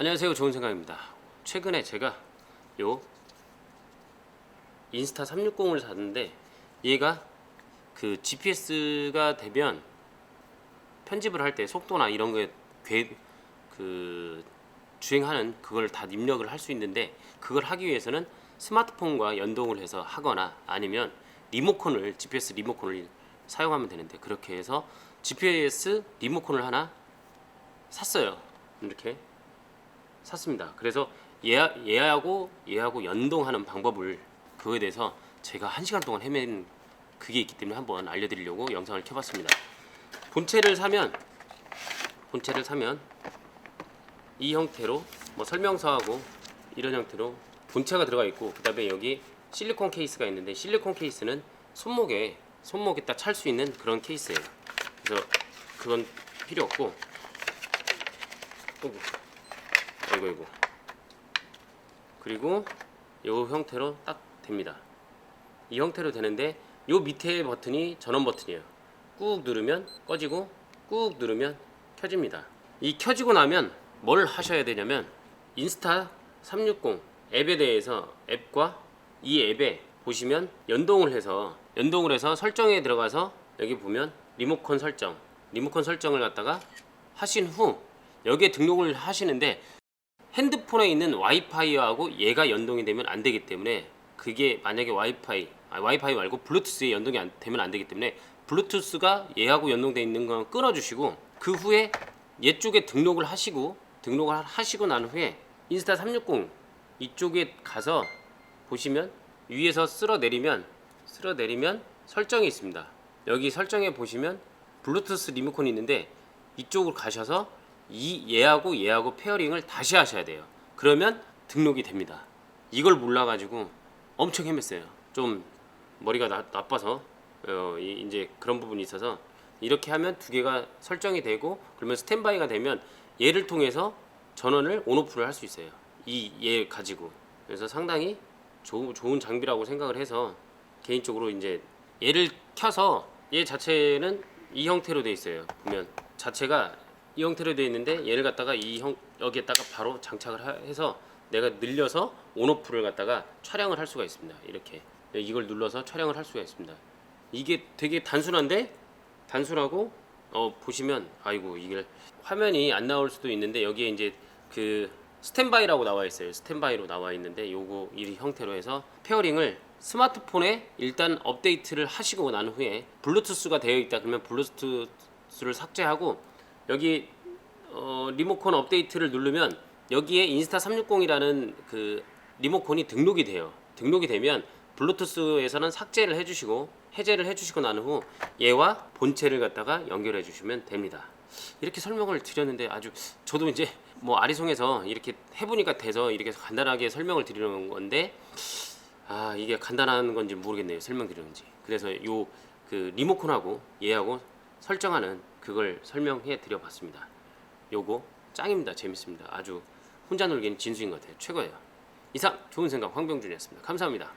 안녕하세요. 좋은 생각입니다. 최근에 제가 요 인스타 360을 샀는데 얘가 그 GPS가 되면 편집을 할 때 속도나 이런 거에 괴, 그 주행하는 그걸 다 입력을 할 수 있는데 그걸 하기 위해서는 스마트폰과 연동을 해서 하거나 아니면 리모컨을 GPS 리모컨을 사용하면 되는데 그렇게 해서 GPS 리모컨을 하나 샀어요. 이렇게 샀습니다. 그래서 얘, 얘하고 얘하고 연동하는 방법을 그거에 대해서 제가 한 시간 동안 헤맨 그게 있기 때문에 한번 알려드리려고 영상을 켜봤습니다. 본체를 사면 본체를 사면 이 형태로 뭐 설명서하고 이런 형태로 본체가 들어가 있고 그 다음에 여기 실리콘 케이스가 있는데 실리콘 케이스는 손목에 손목에 딱 찰 수 있는 그런 케이스예요. 그래서 그건 필요 없고 이고 아이고 그리고 요 형태로 딱 됩니다. 이 형태로 되는데 요 밑에 버튼이 전원 버튼이에요. 꾹 누르면 꺼지고 꾹 누르면 켜집니다. 이 켜지고 나면 뭘 하셔야 되냐면 인스타 360 앱에 대해서 앱과 이 앱에 보시면 연동을 해서 연동을 해서 설정에 들어가서 여기 보면 리모컨 설정 리모컨 설정을 갖다가 하신 후 여기에 등록을 하시는데 핸드폰에 있는 와이파이하고 얘가 연동이 되면 안 되기 때문에 그게 만약에 와이파이 아, 와이파이 말고 블루투스에 연동이 안, 되면 안 되기 때문에 블루투스가 얘하고 연동돼 있는 건 끊어주시고 그 후에 얘 쪽에 등록을 하시고 등록을 하시고 난 후에 인스타 360 이쪽에 가서 보시면 위에서 쓸어 내리면 쓸어 내리면 설정이 있습니다. 여기 설정에 보시면 블루투스 리모컨이 있는데 이쪽으로 가셔서 이 얘하고 얘하고 페어링을 다시 하셔야 돼요. 그러면 등록이 됩니다. 이걸 몰라가지고 엄청 헤맸어요. 좀 머리가 나, 나빠서 어, 이, 이제 그런 부분이 있어서 이렇게 하면 두 개가 설정이 되고 그러면 스탠바이가 되면 얘를 통해서 전원을 온오프를 할 수 있어요. 이 얘 가지고 그래서 상당히 조, 좋은 장비라고 생각을 해서 개인적으로 이제 얘를 켜서 얘 자체는 이 형태로 돼 있어요. 보면 자체가 이 형태로 되어 있는데 얘를 갖다가 이 형 여기에다가 바로 장착을 하- 해서 내가 늘려서 온오프를 갖다가 촬영을 할 수가 있습니다. 이렇게 이걸 눌러서 촬영을 할 수가 있습니다. 이게 되게 단순한데 단순하고 어 보시면 아이고 이게 화면이 안 나올 수도 있는데 여기에 이제 그 스탠바이라고 나와 있어요. 스탠바이로 나와 있는데 요거 이 형태로 해서 페어링을 스마트폰에 일단 업데이트를 하시고 난 후에 블루투스가 되어 있다 그러면 블루투스를 삭제하고 여기 어, 리모컨 업데이트를 누르면 여기에 인스타 360이라는 그 리모컨이 등록이 돼요. 등록이 되면 블루투스에서는 삭제를 해주시고 해제를 해주시고 난 후 얘와 본체를 갖다가 연결해 주시면 됩니다. 이렇게 설명을 드렸는데 아주 저도 이제 뭐 아리송해서 이렇게 해보니까 돼서 이렇게 간단하게 설명을 드리는 건데 아 이게 간단한 건지 모르겠네요 설명드리는지 그래서 요 그 리모컨하고 얘하고 설정하는 그걸 설명해 드려봤습니다. 요거 짱입니다. 재밌습니다. 아주 혼자 놀기는 진수인 것 같아요. 최고예요. 이상 좋은 생각 황병준이었습니다. 감사합니다